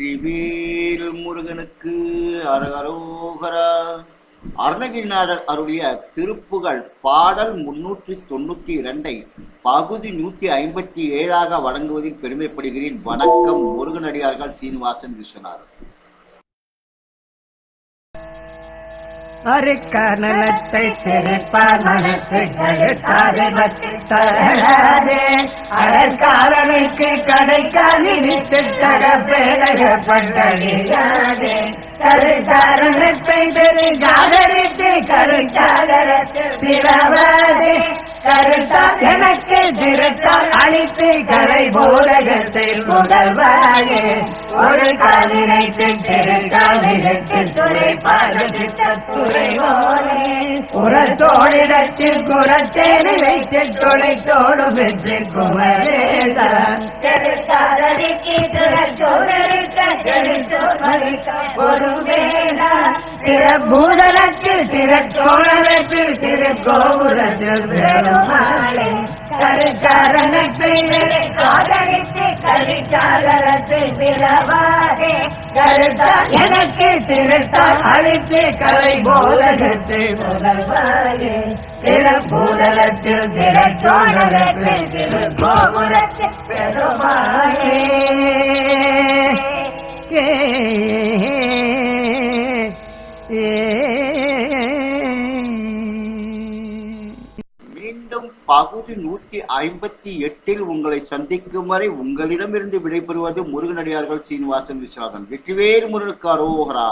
வெற்றிவேல் முருகனுக்கு அரகரோகரா. அருணகிரிநாதர் அருடைய திருப்புகழ் பாடல் முன்னூற்றி தொண்ணூத்தி இரண்டை பகுதி நூத்தி ஐம்பத்தி ஏழாக வழங்குவதில் பெருமைப்படுகிறேன். வணக்கம் முருகனடியார்கள் சீனிவாசன் விஸ்வநாதன் அருக்கனலத்தை திரிப்பார் மனத்து கழுத்தாறு தராதே அறக்காரனுக்கு கடைக்காலி நிட்டு தர பேரக பட்டடியாதே கருக்காரணத்தை பெருகாதரித்து கருக்காதரத்து திரவாதே கருத்தால் எனக்கு திருத்தால் அழித்து கரை போதகத்தில் முதல்வாயே ஒரு காலினைத்து திருக்காலிற்கு துறை பாலசித்த துறைவோனே புறத்தோடிடத்தில் குரத்தேனை வைத்து தொலைத்தோடு பெற்று குமரேசா. கருத்தாதரிக்கு துறச்சோடருக்க கருத்தோமரிக்க ஒரு வேணா கருக்காரணத்தை காதலித்து கலிக்காதலத்தை பிறவாதே கருத்தா எனக்கு திருத்தால் அழித்து கலை போலகத்தை முதல்வாயே திறப்பூதலத்தில் திறச்சோழத்தில் திருக்கோபுரத்தில் பெருமாள் பகுதி நூத்தி ஐம்பத்தி எட்டில் உங்களை சந்திக்கும் வரை உங்களிடமிருந்து விடைபெறுவது முருகனடியார்கள் சீனிவாசன் விஸ்வநாதன். வெற்றிவேல் முருகனுக்கு அரோகரா.